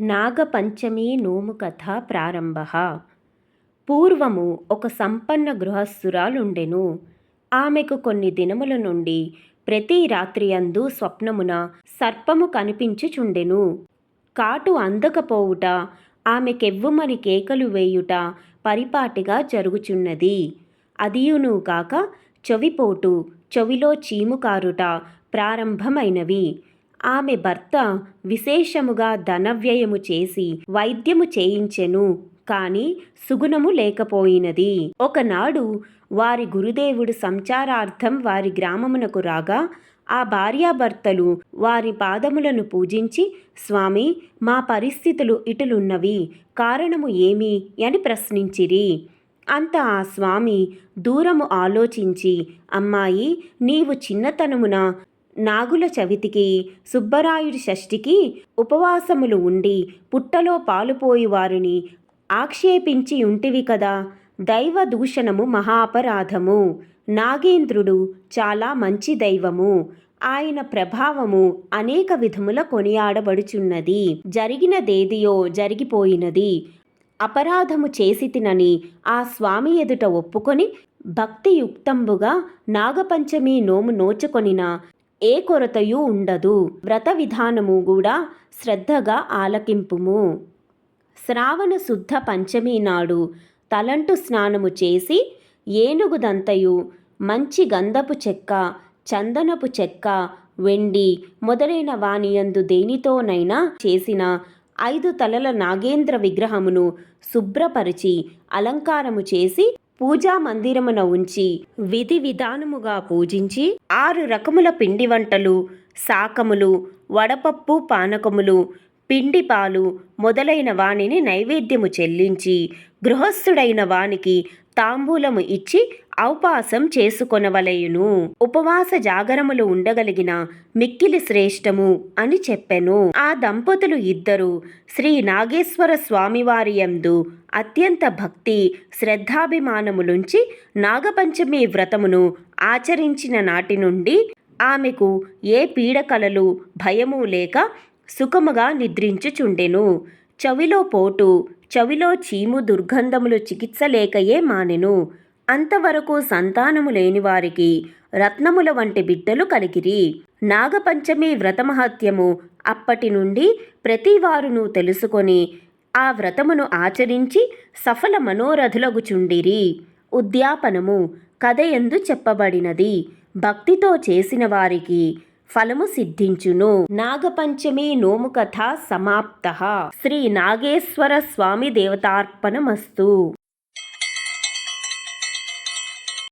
నాగపంచమి నోము కథ ప్రారంభ. పూర్వము ఒక సంపన్న గృహస్థురాలుండెను. ఆమెకు కొన్ని దినముల నుండి ప్రతి రాత్రి అందు స్వప్నమున సర్పము కనిపించుచుండెను. కాటు అందకపోవుట ఆమెకెవ్వుమని కేకలు వేయుట పరిపాటిగా జరుగుచున్నది. అదియును కాక చెవిపోటు చెవిలో చీము కారుట ప్రారంభమైనవి. ఆమె భర్త విశేషముగా ధనవ్యయము చేసి వైద్యము చేయించెను కాని సుగుణము లేకపోయినది. ఒకనాడు వారి గురుదేవుడు సంచారార్థం వారి గ్రామమునకు రాగా ఆ భార్యాభర్తలు వారి పాదములను పూజించి స్వామి మా పరిస్థితులు ఇటులున్నవి కారణము ఏమి అని ప్రశ్నించిరి. అంత ఆ స్వామి దూరము ఆలోచించి అమ్మాయి నీవు చిన్నతనమున నాగుల చవితికి సుబ్బరాయుడి షష్ఠికి ఉపవాసములు ఉండి పుట్టలో పాలుపోయి వారిని ఆక్షేపించి ఉంటివి కదా. దైవ దూషణము మహాపరాధము. నాగేంద్రుడు చాలా మంచి దైవము. ఆయన ప్రభావము అనేక విధముల కొనియాడబడుచున్నది. జరిగినదేదియో జరిగిపోయినది. అపరాధము చేసి తినని ఆ స్వామి ఎదుట ఒప్పుకొని భక్తియుక్తంబుగా నాగపంచమి నోము నోచుకొనిన ఏ కొరతయు ఉండదు. వ్రత విధానము కూడా శ్రద్ధగా ఆలకింపుము. శ్రావణ శుద్ధ పంచమి నాడు తలంటు స్నానము చేసి ఏనుగుదంతయు మంచి గంధపు చెక్క చందనపు చెక్క వెండి మొదలైన వానియందు దేనితోనైనా చేసిన ఐదు తలల నాగేంద్ర విగ్రహమును శుభ్రపరిచి అలంకారము చేసి పూజా మందిరమున ఉంచి విధి విధానముగా పూజించి ఆరు రకముల పిండి వంటలు శాకములు వడపప్పు పానకములు పిండి పాలు మొదలైన వానిని నైవేద్యము చెల్లించి గృహస్థుడైన వానికి తాంబూలము ఇచ్చి ఔపాసం చేసుకొనవలయును. ఉపవాస జాగరములు ఉండగలిగిన మిక్కిలి శ్రేష్టము అని చెప్పెను. ఆ దంపతులు ఇద్దరు శ్రీ నాగేశ్వర స్వామివారి యందు అత్యంత భక్తి శ్రద్ధాభిమానములుంచి నాగపంచమి వ్రతమును ఆచరించిన నాటి నుండి ఆమెకు ఏ పీడకలలు భయము లేక సుఖముగా నిద్రించుచుండెను. చవిలో పోటు చవిలో చీము దుర్గంధములు చికిత్స లేకయే మానెను. అంతవరకు సంతానము లేని వారికి రత్నముల వంటి బిడ్డలు కలిగిరి. నాగపంచమి వ్రతమహత్యము అప్పటి నుండి ప్రతివారును తెలుసుకొని ఆ వ్రతమును ఆచరించి సఫల మనోరథులగుచుండిరి. ఉద్యాపనము కథయందు చెప్పబడినది. భక్తితో చేసిన వారికి ఫలము సిద్ధించును. నాగపంచమి నోము కథ సమాప్త. శ్రీ నాగేశ్వర స్వామి దేవతార్పణమస్తు.